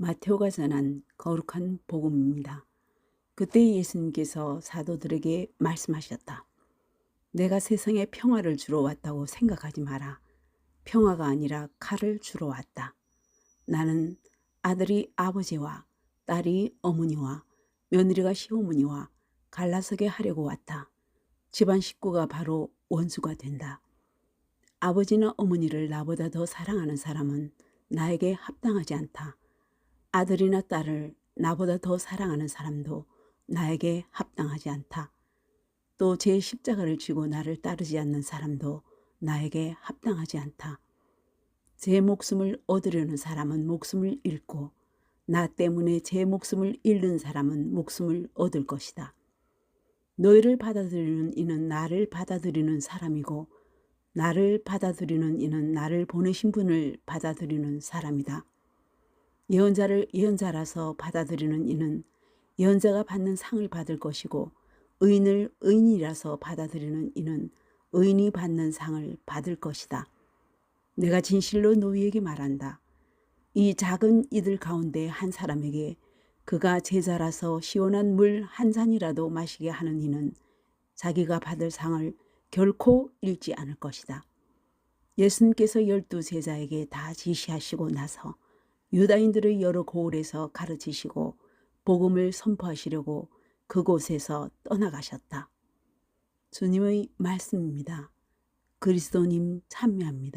마테오가 전한 거룩한 복음입니다. 그때 예수님께서 사도들에게 말씀하셨다. 내가 세상에 평화를 주러 왔다고 생각하지 마라. 평화가 아니라 칼을 주러 왔다. 나는 아들이 아버지와 딸이 어머니와 며느리가 시어머니와 갈라서게 하려고 왔다. 집안 식구가 바로 원수가 된다. 아버지나 어머니를 나보다 더 사랑하는 사람은 나에게 합당하지 않다. 아들이나 딸을 나보다 더 사랑하는 사람도 나에게 합당하지 않다. 또 제 십자가를 쥐고 나를 따르지 않는 사람도 나에게 합당하지 않다. 제 목숨을 얻으려는 사람은 목숨을 잃고 나 때문에 제 목숨을 잃는 사람은 목숨을 얻을 것이다. 너희를 받아들이는 이는 나를 받아들이는 사람이고 나를 받아들이는 이는 나를 보내신 분을 받아들이는 사람이다. 예언자를 예언자라서 받아들이는 이는 예언자가 받는 상을 받을 것이고 의인을 의인이라서 받아들이는 이는 의인이 받는 상을 받을 것이다. 내가 진실로 너희에게 말한다. 이 작은 이들 가운데 한 사람에게 그가 제자라서 시원한 물 한 잔이라도 마시게 하는 이는 자기가 받을 상을 결코 잃지 않을 것이다. 예수님께서 열두 제자에게 다 지시하시고 나서 유다인들의 여러 고을에서 가르치시고 복음을 선포하시려고 그곳에서 떠나가셨다. 주님의 말씀입니다. 그리스도님 참여합니다.